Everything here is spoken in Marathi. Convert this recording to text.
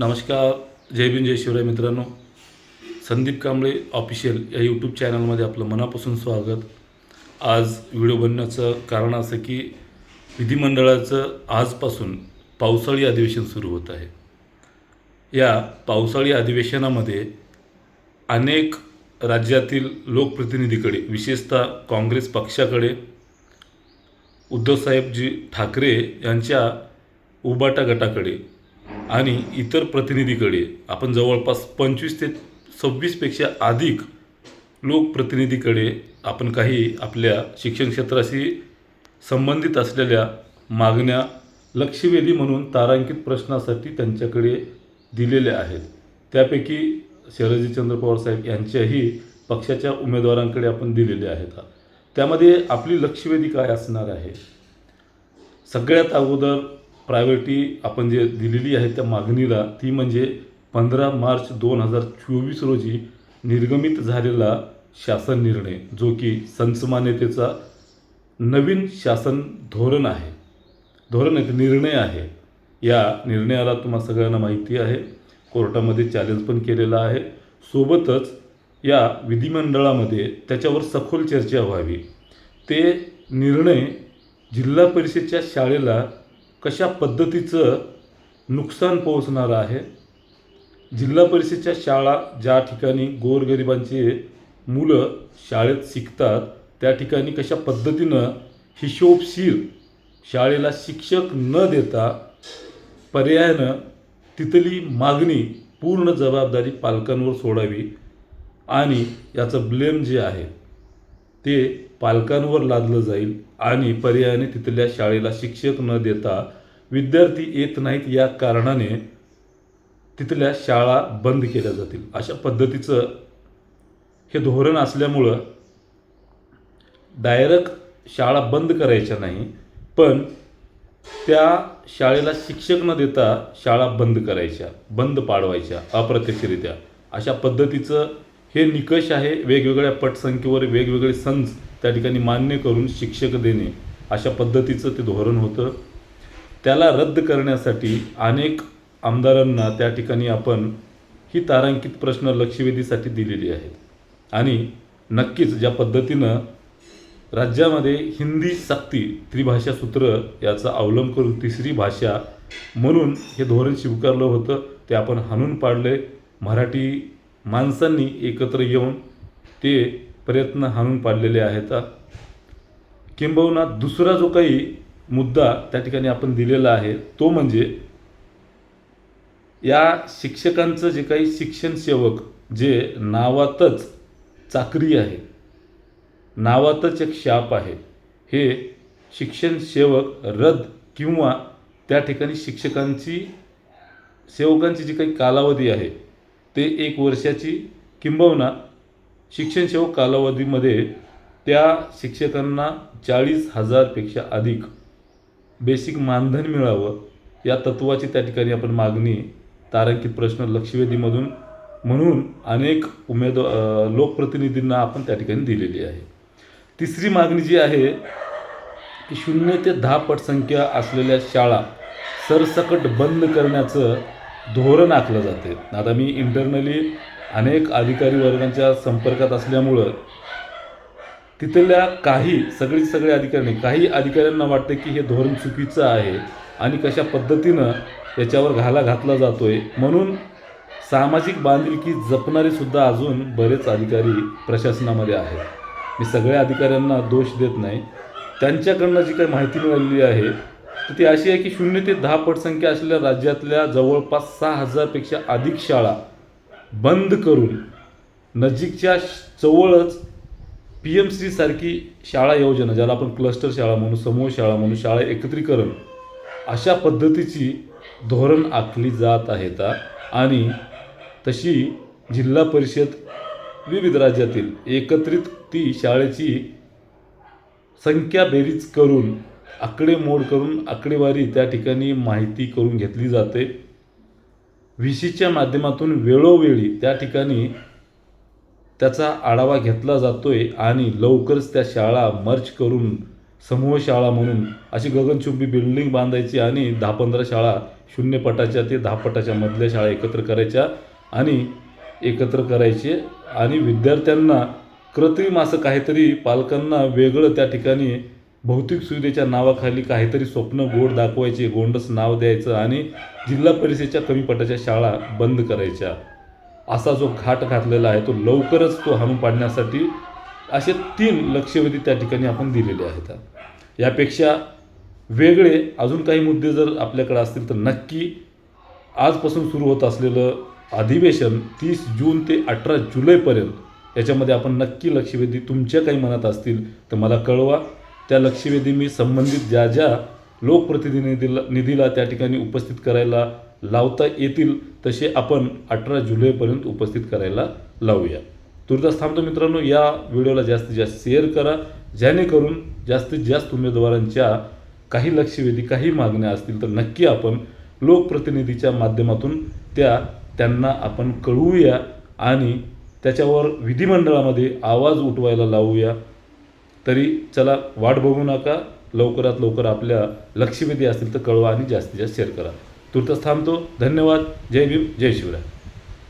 नमस्कार जय भीम जय शिवराय मित्रांनो. संदीप कांबळे ऑफिशियल या यूट्यूब चॅनलमध्ये आपलं मनापासून स्वागत. आज व्हिडिओ बनण्याचं कारण असं की विधिमंडळाचं आजपासून पावसाळी अधिवेशन सुरू होत आहे. या पावसाळी अधिवेशनामध्ये अनेक राज्यातील लोकप्रतिनिधीकडे विशेषतः काँग्रेस पक्षाकडे उद्धवसाहेबजी ठाकरे यांच्या उबाटा गटाकडे आणि इतर प्रतिनिधीकडे आपण जवळपास पंचवीस ते सव्वीसपेक्षा अधिक लोकप्रतिनिधीकडे आपण काही आपल्या शिक्षण क्षेत्राशी संबंधित असलेल्या मागण्या लक्षवेधी म्हणून तारांकित प्रश्नासाठी त्यांच्याकडे दिलेल्या आहेत. त्यापैकी शरदजीचंद्र पवार साहेब यांच्याही पक्षाच्या उमेदवारांकडे आपण दिलेले आहेत. त्यामध्ये आपली लक्षवेधी काय असणार आहे? सगळ्यात अगोदर प्रायोरिटी आपण जे दिलेली आहे त्या मागणीला ती म्हणजे पंधरा मार्च दोन हजार चोवीस रोजी निर्गमित झालेला शासन निर्णय जो की संसमान्यतेचा नवीन शासन धोरण आहे. धोरण आहे निर्णय आहे. या निर्णयाला तुम्हा सगळ्यांना माहिती आहे. कोर्टामध्ये चॅलेंज पण केलेला आहे. सोबतच या विधिमंडळामध्ये त्याच्यावर सखोल चर्चा व्हावी. ते निर्णय जिल्हा परिषदच्या शाळेला कशा पद्धतीचं नुकसान पोहोचणार आहे? जिल्हा परिषदच्या शाळा ज्या ठिकाणी गोरगरिबांची मुलं शाळेत शिकतात त्या ठिकाणी कशा पद्धतीनं हिशोबशीर शाळेला शिक्षक न देता पर्यायानं तिथली मागणी पूर्ण जबाबदारी पालकांवर सोडावी आणि याचं ब्लेम जे आहे ते पालकांवर लादलं जाईल आणि पर्यायाने तिथल्या शाळेला शिक्षक न देता विद्यार्थी येत नाहीत या कारणाने तिथल्या शाळा बंद केल्या जातील. अशा पद्धतीचं हे धोरण असल्यामुळं डायरेक्ट शाळा बंद करायच्या नाही पण त्या शाळेला शिक्षक न देता शाळा बंद करायच्या बंद पाडवायच्या अप्रत्यक्षरित्या. अशा पद्धतीचं हे निकष आहे वेगवेगळ्या पटसंख्येवर वेगवेगळे संच त्या ठिकाणी मान्य करून शिक्षक देणे अशा पद्धतीचं ते धोरण होतं. त्याला रद्द करण्यासाठी अनेक आमदारांना त्या ठिकाणी आपण ही तारांकित प्रश्न लक्षवेधीसाठी दिलेली आहेत. आणि नक्कीच ज्या पद्धतीनं राज्यामध्ये हिंदी सक्ती त्रिभाषा सूत्र याचा अवलंब करून तिसरी भाषा म्हणून हे धोरण स्वीकारलं होतं ते आपण हाणून पाडले मराठी माणसांनी एकत्र येऊन ते प्रयत्न हाणून पाडलेले आहेत. किंबहुना दुसरा जो काही मुद्दा त्या ठिकाणी आपण दिलेला आहे तो म्हणजे या शिक्षकांचं जे काही शिक्षण सेवक जे नावातच चाकरी आहे नावातच एक शाप आहे हे शिक्षण सेवक रद्द किंवा त्या ठिकाणी शिक्षकांची सेवकांची जी काही कालावधी आहे ते एक वर्षाची किंबहुना शिक्षण सेवक कालावधीमध्ये त्या शिक्षकांना चाळीस हजारपेक्षा अधिक बेसिक मानधन मिळावं. या तत्वाची त्या ठिकाणी आपण मागणी तारांकित प्रश्न लक्षवेधीमधून म्हणून अनेक उमेदवार लोकप्रतिनिधींना आपण त्या ठिकाणी दिलेली आहे. तिसरी मागणी जी आहे की शून्य ते दहा पटसंख्या असलेल्या शाळा सरसकट बंद करण्याचं धोरण आखलं जाते. आता मी इंटरनली अनेक अधिकारी वर्गांच्या संपर्कात असल्यामुळं तिथल्या काही सगळी सगळे अधिकारी नाही काही अधिकाऱ्यांना वाटतं की हे धोरण चुकीचं आहे आणि कशा पद्धतीनं याच्यावर घाला घातला जातो आहे म्हणून सामाजिक बांधिलकी जपणारेसुद्धा अजून बरेच अधिकारी प्रशासनामध्ये आहेत. मी सगळ्या अधिकाऱ्यांना दोष देत नाही. त्यांच्याकडनं जी काही माहिती मिळालेली आहे तर ती अशी आहे की शून्य ते दहा पटसंख्या असलेल्या राज्यातल्या जवळपास सहा हजारपेक्षा अधिक शाळा बंद करून नजीकच्या जवळच पी एम सीसारखी शाळा योजना ज्याला आपण क्लस्टर शाळा म्हणू समूह शाळा म्हणू शाळा एकत्रीकरण अशा पद्धतीची धोरण आखली जात आहेत आणि तशी जिल्हा परिषद विविध राज्यातील एकत्रित ती शाळेची संख्या बेरीज करून आकडेमोड करून आकडेवारी त्या ठिकाणी माहिती करून घेतली जाते. व्ही सीच्या माध्यमातून वेळोवेळी त्या ठिकाणी त्याचा आढावा घेतला जातो आहे आणि लवकरच त्या शाळा मर्च करून समूह शाळा म्हणून अशी गगनचुंबी बिल्डिंग बांधायची आणि दहा पंधरा शाळा शून्य पटाच्या ते दहा पटाच्या मधल्या शाळा एकत्र करायच्या आणि एकत्र करायचे. आणि विद्यार्थ्यांना कृत्रिम असं काहीतरी पालकांना वेगळं त्या ठिकाणी भौतिक सुविधेच्या नावाखाली काहीतरी स्वप्न गोड दाखवायचे गोंडस नाव द्यायचं आणि जिल्हा परिषदेच्या कमी पटाच्या शाळा बंद करायच्या. असा जो घाट घातलेला आहे तो लवकरच तो हाणून पाडण्यासाठी असे तीन लक्षवेधी त्या ठिकाणी आपण दिलेले आहेत. यापेक्षा वेगळे अजून काही मुद्दे जर आपल्याकडे असतील तर नक्की आजपासून सुरू होत असलेलं अधिवेशन तीस जून ते अठरा जुलैपर्यंत याच्यामध्ये आपण नक्की लक्षवेधी तुमच्या काही मनात असतील तर मला कळवा. त्या लक्षवेधी मी संबंधित ज्या ज्या लोकप्रतिनिधीला निधीला त्या ठिकाणी उपस्थित करायला लावता येतील तसे आपण अठरा जुलैपर्यंत उपस्थित करायला लावूया. तुर्तास थांबतो मित्रांनो या व्हिडिओला जास्तीत जास्त शेअर करा जेणेकरून जास्तीत जास्त उमेदवारांच्या काही लक्षवेधी काही मागण्या असतील तर नक्की आपण लोकप्रतिनिधीच्या माध्यमातून त्या त्यांना आपण कळवूया आणि त्याच्यावर विधिमंडळामध्ये आवाज उठवायला लावूया. तरी चला वाट बघू नका. लवकरात लवकर आपल्या लक्षवेधी असतील तर कळवा आणि जास्तीत जास्त शेअर करा. तुर्तच थांबतो. धन्यवाद. जय भीम. जय शिवराय.